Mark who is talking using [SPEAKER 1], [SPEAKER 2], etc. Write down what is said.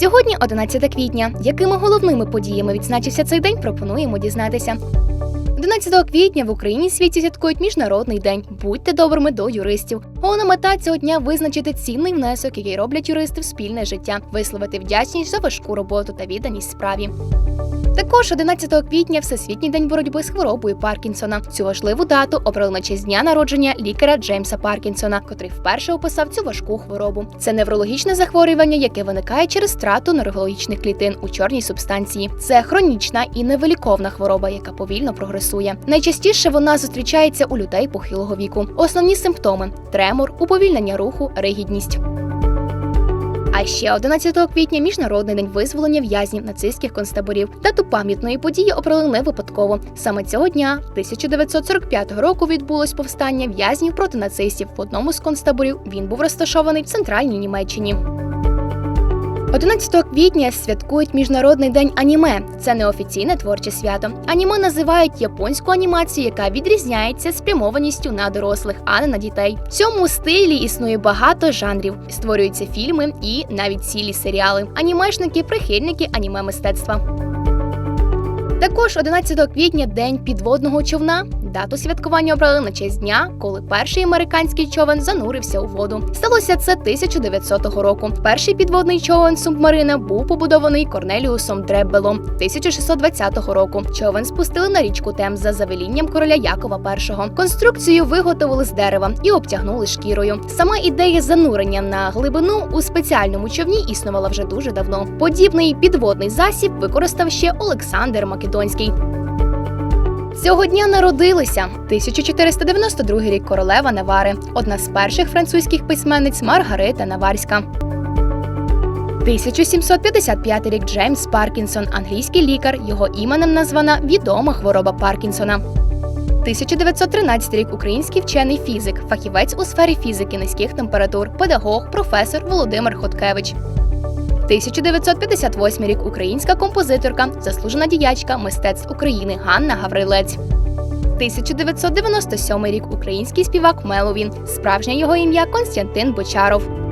[SPEAKER 1] Сьогодні 11 квітня. Якими головними подіями відзначився цей день, пропонуємо дізнатися. 11 квітня в Україні світі святкують міжнародний день. Будьте добрими до юристів. Головна мета цього дня визначити цінний внесок, який роблять юристи в спільне життя, висловити вдячність за важку роботу та відданість справі. Також 11 квітня Всесвітній день боротьби з хворобою Паркінсона. Цю важливу дату обрали на честь дня народження лікаря Джеймса Паркінсона, котрий вперше описав цю важку хворобу. Це неврологічне захворювання, яке виникає через втрату нейрологічних клітин у чорній субстанції. Це хронічна і невиліковна хвороба, яка повільно прогресує. Найчастіше вона зустрічається у людей похилого віку. Основні симптоми: тремор, уповільнення руху, ригідність. А ще 11 квітня міжнародний день визволення в'язнів нацистських концтаборів. Дату пам'ятної події обрали не випадково. Саме цього дня, 1945 року, відбулось повстання в'язнів проти нацистів. В одному з концтаборів він був розташований в центральній Німеччині. 11 квітня святкують Міжнародний день аніме. Це неофіційне творче свято. Аніме називають японську анімацію, яка відрізняється спрямованістю на дорослих, а не на дітей. В цьому стилі існує багато жанрів. Створюються фільми і навіть цілі серіали. Анімешники прихильники аніме мистецтва. Також 11 квітня день підводного човна. Дату святкування обрали на честь дня, коли перший американський човен занурився у воду. Сталося це 1900 року. Перший підводний човен субмарина був побудований Корнеліусом Дреббелом 1620 року. Човен спустили на річку Темза за велінням короля Якова І. Конструкцію виготовили з дерева і обтягнули шкірою. Сама ідея занурення на глибину у спеціальному човні існувала вже дуже давно. Подібний підводний засіб використав ще Олександр Македонський. Цього дня народилися 1492 рік королева Навари, одна з перших французьких письменниць Маргарита Наварська. 1755 рік Джеймс Паркінсон, англійський лікар. Його іменем названа відома хвороба Паркінсона. 1913 рік український вчений фізик, фахівець у сфері фізики низьких температур, педагог, професор Володимир Хоткевич. 1958 рік українська композиторка, заслужена діячка мистецтв України Ганна Гаврилець. 1997 рік український співак Меловін. Справжнє його ім'я Константин Бочаров.